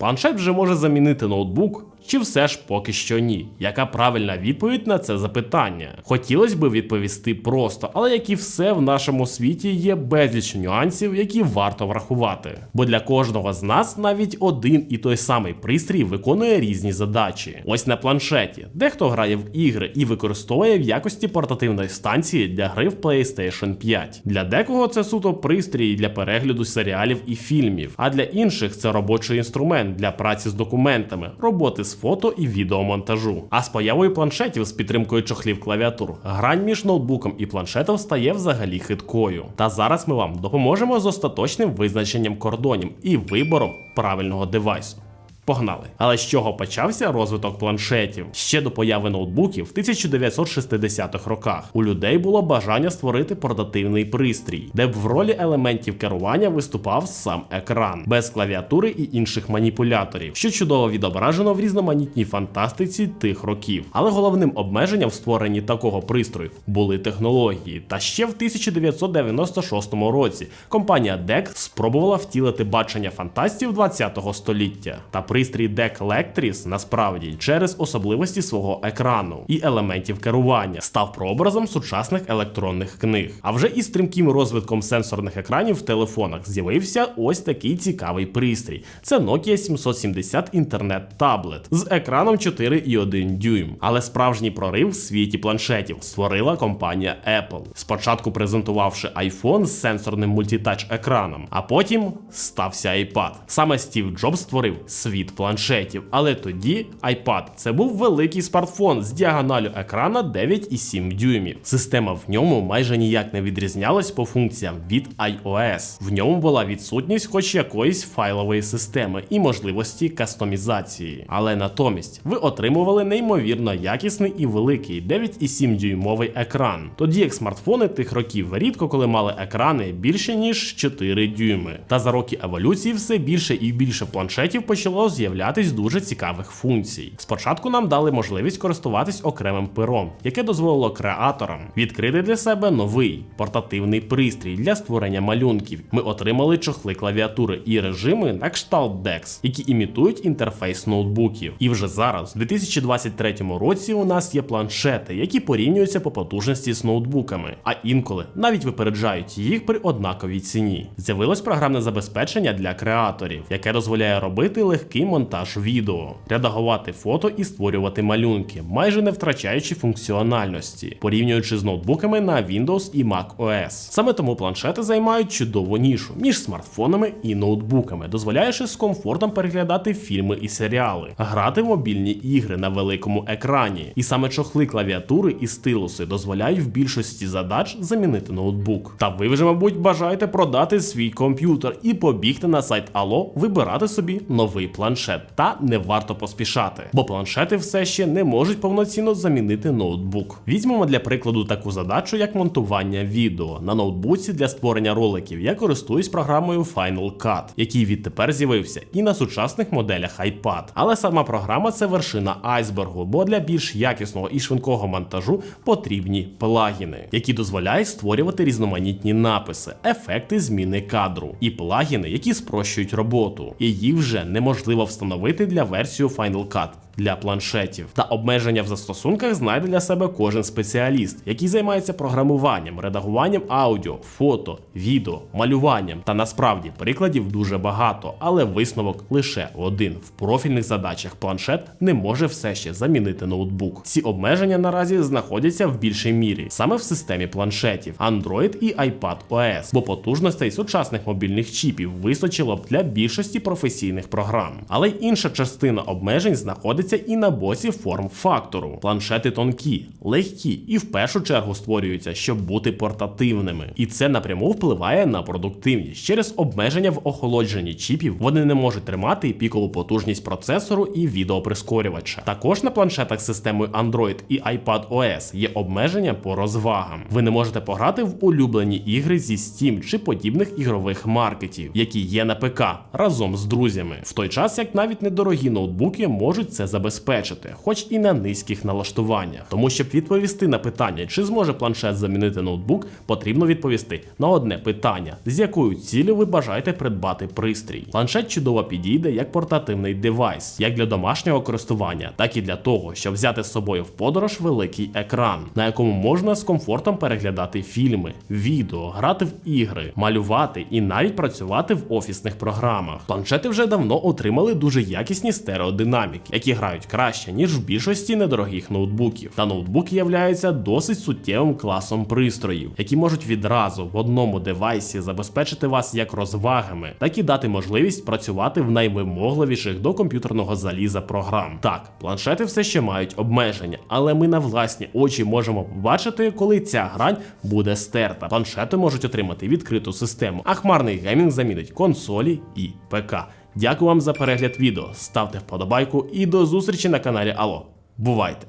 Планшет вже може замінити ноутбук, чи все ж поки що ні? Яка правильна відповідь на це запитання? Хотілося б відповісти просто, але як і все в нашому світі є безліч нюансів, які варто врахувати. Бо для кожного з нас навіть один і той самий пристрій виконує різні задачі. Ось на планшеті, дехто грає в ігри і використовує в якості портативної станції для гри в PlayStation 5. Для декого це суто пристрій для перегляду серіалів і фільмів, а для інших це робочий інструмент для праці з документами, роботи з фото і відеомонтажу. А з появою планшетів з підтримкою чохлів клавіатур, грань між ноутбуком і планшетом стає взагалі хиткою. Та зараз ми вам допоможемо з остаточним визначенням кордонів і вибором правильного девайсу. Погнали. Але з чого почався розвиток планшетів? Ще до появи ноутбуків в 1960-х роках у людей було бажання створити портативний пристрій, де б в ролі елементів керування виступав сам екран, без клавіатури і інших маніпуляторів, що чудово відображено в різноманітній фантастиці тих років. Але головним обмеженням в створенні такого пристрою були технології. Та ще в 1996 році компанія DEC спробувала втілити бачення фантастів 20-го століття. Та пристрій DEC Lectris насправді через особливості свого екрану і елементів керування став прообразом сучасних електронних книг. А вже із стрімким розвитком сенсорних екранів в телефонах з'явився ось такий цікавий пристрій. Це Nokia 770 інтернет таблет з екраном 4,1 дюйм. Але справжній прорив в світі планшетів створила компанія Apple. Спочатку презентувавши iPhone з сенсорним мультитач екраном, а потім стався iPad. Саме Стів Джобс створив світ планшетів. Але тоді iPad це був великий смартфон з діагоналю екрана 9,7 дюймів. Система в ньому майже ніяк не відрізнялась по функціям від iOS. В ньому була відсутність хоч якоїсь файлової системи і можливості кастомізації. Але натомість ви отримували неймовірно якісний і великий 9,7 дюймовий екран. Тоді як смартфони тих років рідко коли мали екрани більше ніж 4 дюйми. Та за роки еволюції все більше і більше планшетів почало з'являтись дуже цікавих функцій. Спочатку нам дали можливість користуватись окремим пером, яке дозволило креаторам відкрити для себе новий портативний пристрій для створення малюнків. Ми отримали чохли клавіатури і режими на кшталт DeX, які імітують інтерфейс ноутбуків. І вже зараз, у 2023 році, у нас є планшети, які порівнюються по потужності з ноутбуками, а інколи навіть випереджають їх при однаковій ціні. З'явилось програмне забезпечення для креаторів, яке дозволяє робити легкий монтаж відео, редагувати фото і створювати малюнки, майже не втрачаючи функціональності, порівнюючи з ноутбуками на Windows і Mac OS. Саме тому планшети займають чудову нішу між смартфонами і ноутбуками, дозволяючи з комфортом переглядати фільми і серіали, грати в мобільні ігри на великому екрані. І саме чохли клавіатури і стилуси дозволяють в більшості задач замінити ноутбук. Та ви вже, мабуть, бажаєте продати свій комп'ютер і побігти на сайт Allo, вибирати собі новий планшет. Та не варто поспішати, бо планшети все ще не можуть повноцінно замінити ноутбук. Візьмемо для прикладу таку задачу, як монтування відео на ноутбуці для створення роликів. Я користуюсь програмою Final Cut, який відтепер з'явився і на сучасних моделях iPad. Але сама програма це вершина айсбергу, бо для більш якісного і швидкого монтажу потрібні плагіни, які дозволяють створювати різноманітні написи, ефекти зміни кадру і плагіни, які спрощують роботу. І їх вже неможливо встановити для версії Final Cut для планшетів. Та обмеження в застосунках знайде для себе кожен спеціаліст, який займається програмуванням, редагуванням аудіо, фото, відео, малюванням. Та насправді прикладів дуже багато, але висновок лише один: в профільних задачах планшет не може все ще замінити ноутбук. Ці обмеження наразі знаходяться в більшій мірі саме в системі планшетів Android і iPad OS, бо потужностей сучасних мобільних чіпів вистачило б для більшості професійних програм. Але інша частина обмежень знаходиться і на боці форм-фактору. Планшети тонкі, легкі і в першу чергу створюються, щоб бути портативними. І це напряму впливає на продуктивність. Через обмеження в охолодженні чіпів вони не можуть тримати пікову потужність процесору і відеоприскорювача. Також на планшетах з системою Android і iPad OS є обмеження по розвагам. Ви не можете пограти в улюблені ігри зі Steam чи подібних ігрових маркетів, які є на ПК разом з друзями. В той час як навіть недорогі ноутбуки можуть це забезпечити, хоч і на низьких налаштуваннях. Тому щоб відповісти на питання, чи зможе планшет замінити ноутбук, потрібно відповісти на одне питання: з якою цілею ви бажаєте придбати пристрій. Планшет чудово підійде як портативний девайс, як для домашнього користування, так і для того, щоб взяти з собою в подорож великий екран, на якому можна з комфортом переглядати фільми, відео, грати в ігри, малювати і навіть працювати в офісних програмах. Планшети вже давно отримали дуже якісні стереодинаміки, які грають краще ніж в більшості недорогих ноутбуків. Та ноутбуки являються досить суттєвим класом пристроїв, які можуть відразу в одному девайсі забезпечити вас як розвагами, так і дати можливість працювати в найвимогливіших до комп'ютерного заліза програм. Так, планшети все ще мають обмеження, але ми на власні очі можемо побачити, коли ця грань буде стерта. Планшети можуть отримати відкриту систему, а хмарний геймінг замінить консолі і ПК. Дякую вам за перегляд відео. Ставте вподобайку і до зустрічі на каналі Ало. Бувайте!